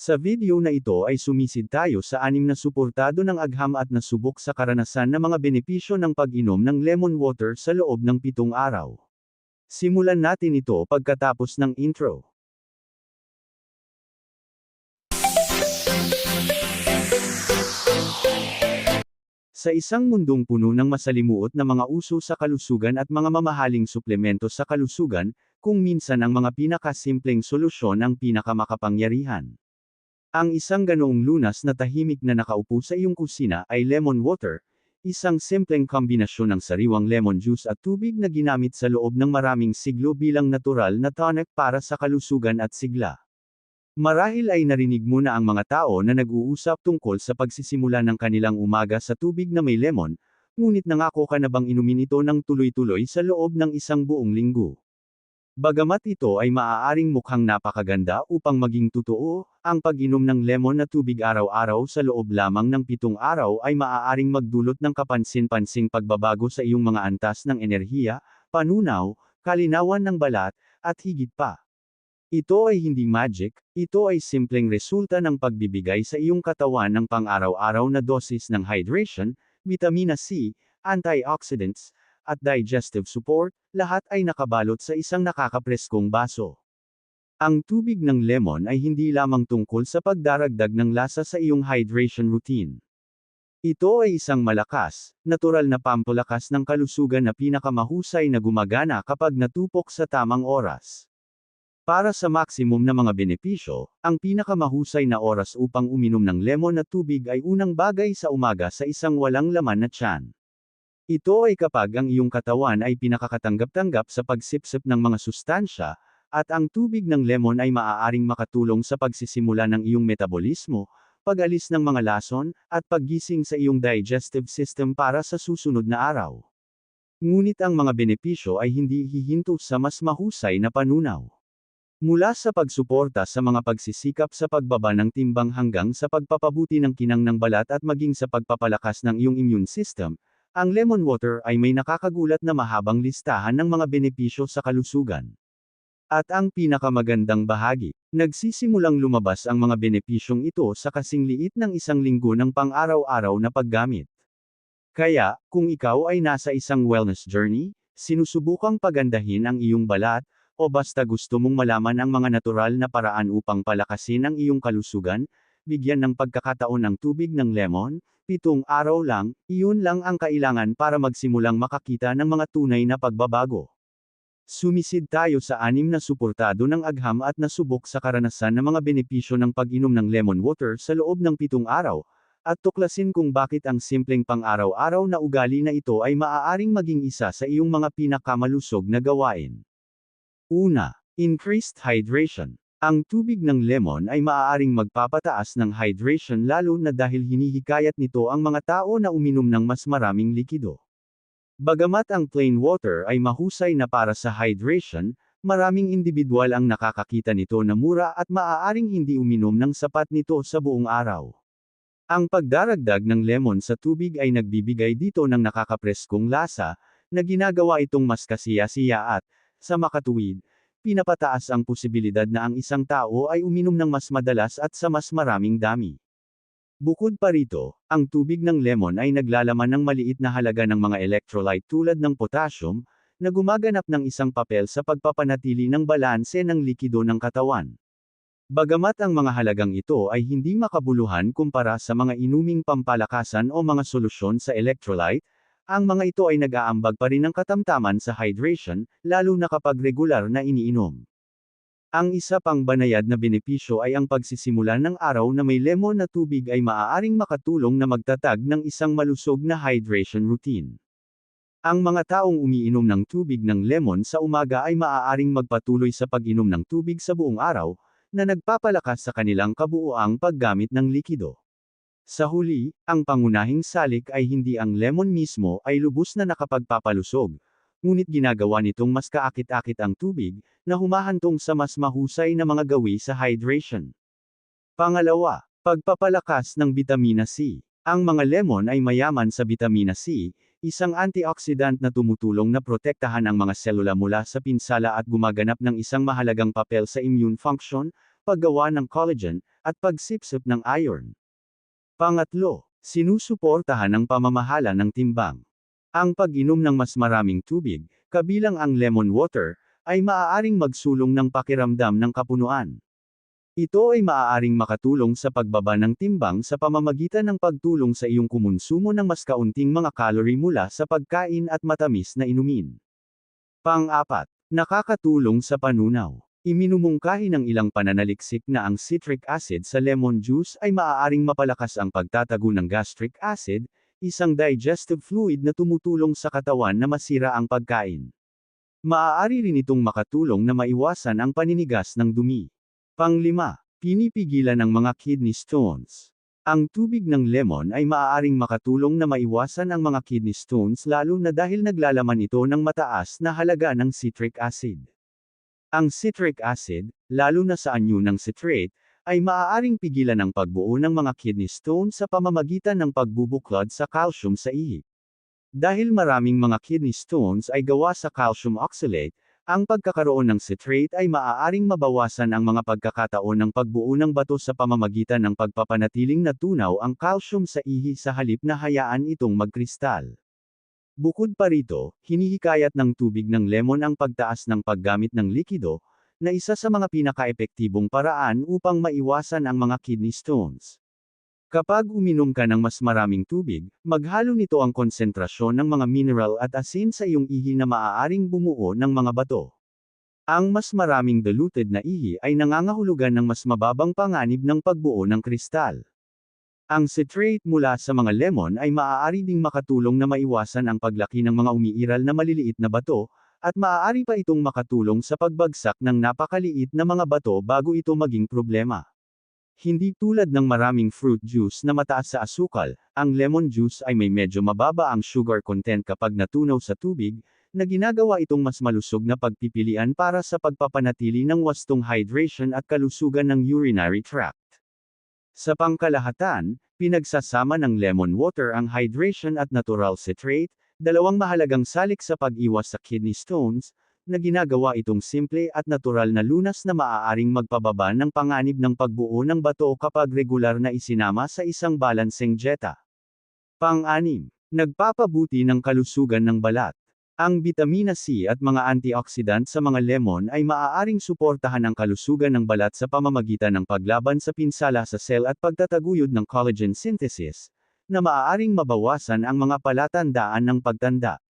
Sa video na ito ay sumisid tayo sa anim na suportado ng agham at nasubok sa karanasan na mga benepisyo ng pag-inom ng lemon water sa loob ng pitong araw. Simulan natin ito pagkatapos ng intro. Sa isang mundong puno ng masalimuot na mga uso sa kalusugan at mga mamahaling suplemento sa kalusugan, kung minsan ang mga pinakasimpleng solusyon ang pinakamakapangyarihan. Ang isang ganoong lunas na tahimik na nakaupo sa iyong kusina ay lemon water, isang simpleng kombinasyon ng sariwang lemon juice at tubig na ginamit sa loob ng maraming siglo bilang natural na tonic para sa kalusugan at sigla. Marahil ay narinig mo na ang mga tao na nag-uusap tungkol sa pagsisimula ng kanilang umaga sa tubig na may lemon, ngunit nangako ka na bang inumin ito ng tuloy-tuloy sa loob ng isang buong linggo. Bagamat ito ay maaaring mukhang napakaganda upang maging totoo, ang pag-inom ng lemon na tubig araw-araw sa loob lamang ng pitong araw ay maaaring magdulot ng kapansin-pansing pagbabago sa iyong mga antas ng enerhiya, panunaw, kalinawan ng balat, at higit pa. Ito ay hindi magic, ito ay simpleng resulta ng pagbibigay sa iyong katawan ng pang-araw-araw na dosis ng hydration, vitamina C, antioxidants, at digestive support, lahat ay nakabalot sa isang nakakapreskong baso. Ang tubig ng lemon ay hindi lamang tungkol sa pagdaragdag ng lasa sa iyong hydration routine. Ito ay isang malakas, natural na pampalakas ng kalusugan na pinakamahusay na gumagana kapag natupok sa tamang oras. Para sa maximum na mga benepisyo, ang pinakamahusay na oras upang uminom ng lemon na tubig ay unang bagay sa umaga sa isang walang laman na tiyan. Ito ay kapag ang iyong katawan ay pinakakatanggap-tanggap sa pagsipsip ng mga sustansya, at ang tubig ng lemon ay maaaring makatulong sa pagsisimula ng iyong metabolismo, pag-alis ng mga lason, at paggising sa iyong digestive system para sa susunod na araw. Ngunit ang mga benepisyo ay hindi hihinto sa mas mahusay na panunaw. Mula sa pagsuporta sa mga pagsisikap sa pagbaba ng timbang hanggang sa pagpapabuti ng kinang ng balat at maging sa pagpapalakas ng iyong immune system, ang lemon water ay may nakakagulat na mahabang listahan ng mga benepisyo sa kalusugan. At ang pinakamagandang bahagi, nagsisimulang lumabas ang mga benepisyong ito sa kasing liit ng isang linggo ng pang-araw-araw na paggamit. Kaya, kung ikaw ay nasa isang wellness journey, sinusubukang pagandahin ang iyong balat, o basta gusto mong malaman ang mga natural na paraan upang palakasin ang iyong kalusugan, bigyan ng pagkakataon ang tubig ng lemon, pitong araw lang, iyon lang ang kailangan para magsimulang makakita ng mga tunay na pagbabago. Sumisid tayo sa anim na suportado ng agham at nasubok sa karanasan ng mga benepisyo ng pag-inom ng lemon water sa loob ng pitong araw, at tuklasin kung bakit ang simpleng pang-araw-araw na ugali na ito ay maaaring maging isa sa iyong mga pinakamalusog na gawain. Una, increased hydration. Ang tubig ng lemon ay maaaring magpapataas ng hydration lalo na dahil hinihikayat nito ang mga tao na uminom ng mas maraming likido. Bagamat ang plain water ay mahusay na para sa hydration, maraming individual ang nakakakita nito na mura at maaaring hindi uminom ng sapat nito sa buong araw. Ang pagdaragdag ng lemon sa tubig ay nagbibigay dito ng nakakapreskong lasa, na ginagawa itong mas kasiya-siya at, sa makatuwid, pinapataas ang posibilidad na ang isang tao ay uminom ng mas madalas at sa mas maraming dami. Bukod pa rito, ang tubig ng lemon ay naglalaman ng maliit na halaga ng mga electrolyte tulad ng potassium, na gumaganap ng isang papel sa pagpapanatili ng balanse ng likido ng katawan. Bagamat ang mga halagang ito ay hindi makabuluhan kumpara sa mga inuming pampalakasan o mga solusyon sa electrolyte, ang mga ito ay nag-aambag pa rin ng katamtaman sa hydration, lalo na kapag regular na iniinom. Ang isa pang banayad na benepisyo ay ang pagsisimula ng araw na may lemon na tubig ay maaaring makatulong na magtatag ng isang malusog na hydration routine. Ang mga taong umiinom ng tubig ng lemon sa umaga ay maaaring magpatuloy sa pag-inom ng tubig sa buong araw, na nagpapalakas sa kanilang kabuuang paggamit ng likido. Sa huli, ang pangunahing salik ay hindi ang lemon mismo ay lubos na nakapagpapalusog, ngunit ginagawa nitong mas kaakit-akit ang tubig, na humahantong sa mas mahusay na mga gawi sa hydration. Pangalawa, pagpapalakas ng bitamina C. Ang mga lemon ay mayaman sa bitamina C, isang antioxidant na tumutulong na protektahan ang mga selula mula sa pinsala at gumaganap ng isang mahalagang papel sa immune function, paggawa ng collagen, at pagsipsip ng iron. Pangatlo, sinusuportahan ang pamamahala ng timbang. Ang pag-inom ng mas maraming tubig, kabilang ang lemon water, ay maaaring magsulong ng pakiramdam ng kapunuan. Ito ay maaaring makatulong sa pagbaba ng timbang sa pamamagitan ng pagtulong sa iyong kumonsumo ng mas kaunting mga calorie mula sa pagkain at matamis na inumin. Pang-apat, nakakatulong sa panunaw. Iminumungkahi ng ilang pananaliksik na ang citric acid sa lemon juice ay maaaring mapalakas ang pagtatago ng gastric acid, isang digestive fluid na tumutulong sa katawan na masira ang pagkain. Maaari rin itong makatulong na maiwasan ang paninigas ng dumi. Panglima, pinipigilan ng mga kidney stones. Ang tubig ng lemon ay maaaring makatulong na maiwasan ang mga kidney stones lalo na dahil naglalaman ito ng mataas na halaga ng citric acid. Ang citric acid, lalo na sa anyo ng citrate, ay maaaring pigilan ang pagbuo ng mga kidney stones sa pamamagitan ng pagbubuklod sa calcium sa ihi. Dahil maraming mga kidney stones ay gawa sa calcium oxalate, ang pagkakaroon ng citrate ay maaaring mabawasan ang mga pagkakataon ng pagbuo ng bato sa pamamagitan ng pagpapanatiling natunaw ang calcium sa ihi sa halip na hayaan itong magkristal. Bukod pa rito, hinihikayat ng tubig ng lemon ang pagtaas ng paggamit ng likido, na isa sa mga pinakaepektibong paraan upang maiwasan ang mga kidney stones. Kapag uminom ka ng mas maraming tubig, maghalo nito ang konsentrasyon ng mga mineral at asin sa iyong ihi na maaaring bumuo ng mga bato. Ang mas maraming diluted na ihi ay nangangahulugan ng mas mababang panganib ng pagbuo ng kristal. Ang citrate mula sa mga lemon ay maaari ding makatulong na maiwasan ang paglaki ng mga umiiral na maliliit na bato, at maaari pa itong makatulong sa pagbagsak ng napakaliit na mga bato bago ito maging problema. Hindi tulad ng maraming fruit juice na mataas sa asukal, ang lemon juice ay may medyo mababa ang sugar content kapag natunaw sa tubig, na ginagawa itong mas malusog na pagpipilian para sa pagpapanatili ng wastong hydration at kalusugan ng urinary tract. Sa pangkalahatan, pinagsasama ng lemon water ang hydration at natural citrate, dalawang mahalagang salik sa pag-iwas sa kidney stones, na ginagawa itong simple at natural na lunas na maaaring magpababa ng panganib ng pagbuo ng bato kapag regular na isinama sa isang balancing dieta. Pang-anim, nagpapabuti ng kalusugan ng balat. Ang vitamina C at mga antioxidant sa mga lemon ay maaaring suportahan ang kalusugan ng balat sa pamamagitan ng paglaban sa pinsala sa sel at pagtataguyod ng collagen synthesis, na maaaring mabawasan ang mga palatandaan ng pagtanda.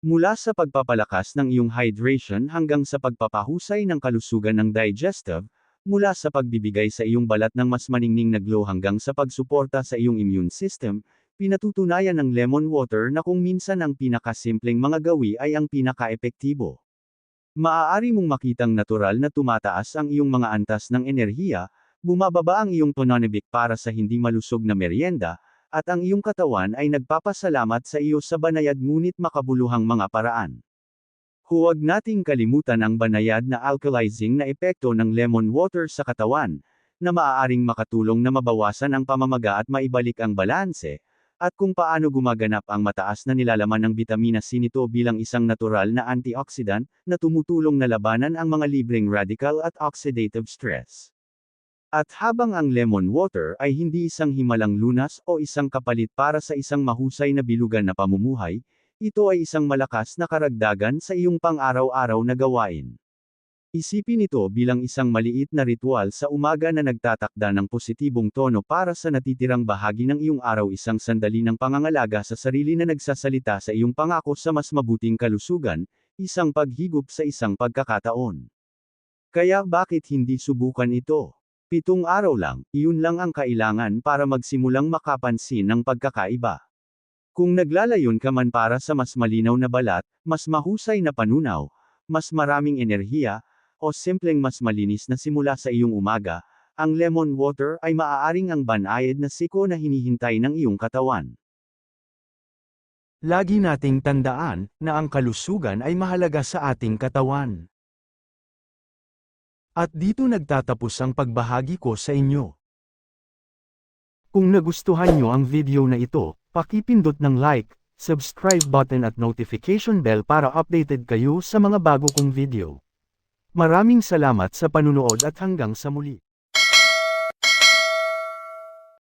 Mula sa pagpapalakas ng iyong hydration hanggang sa pagpapahusay ng kalusugan ng digestive, mula sa pagbibigay sa iyong balat ng mas maningning na glow hanggang sa pagsuporta sa iyong immune system, Pinatutunayan ng lemon water na kung minsan ang pinakasimpleng mga gawi ay ang pinakaepektibo. Maaari mong makitang natural na tumataas ang iyong mga antas ng enerhiya, bumababa ang iyong tononibik para sa hindi malusog na merienda, at ang iyong katawan ay nagpapasalamat sa iyo sa banayad ngunit makabuluhang mga paraan. Huwag nating kalimutan ang banayad na alkalizing na epekto ng lemon water sa katawan, na maaaring makatulong na mabawasan ang pamamaga at maibalik ang balanse, at kung paano gumaganap ang mataas na nilalaman ng bitamina C nito bilang isang natural na antioxidant, na tumutulong na labanan ang mga libreng radical at oxidative stress. At habang ang lemon water ay hindi isang himalang lunas o isang kapalit para sa isang mahusay na bilugan na pamumuhay, ito ay isang malakas na karagdagan sa iyong pang-araw-araw na gawain. Isipin ito bilang isang maliit na ritual sa umaga na nagtatakda ng positibong tono para sa natitirang bahagi ng iyong araw isang sandali ng pangangalaga sa sarili na nagsasalita sa iyong pangako sa mas mabuting kalusugan, isang paghigop sa isang pagkakataon. Kaya bakit hindi subukan ito? Pitong araw lang, iyon lang ang kailangan para magsimulang makapansin ng pagkakaiba. Kung naglalayon ka man para sa mas malinaw na balat, mas mahusay na panunaw, mas maraming enerhiya, o simpleng mas malinis na simula sa iyong umaga, ang lemon water ay maaaring ang banayad na siko na hinihintay ng iyong katawan. Lagi nating tandaan na ang kalusugan ay mahalaga sa ating katawan. At dito nagtatapos ang pagbahagi ko sa inyo. Kung nagustuhan nyo ang video na ito, pakipindot ng like, subscribe button at notification bell para updated kayo sa mga bago kong video. Maraming salamat sa panunood at hanggang sa muli.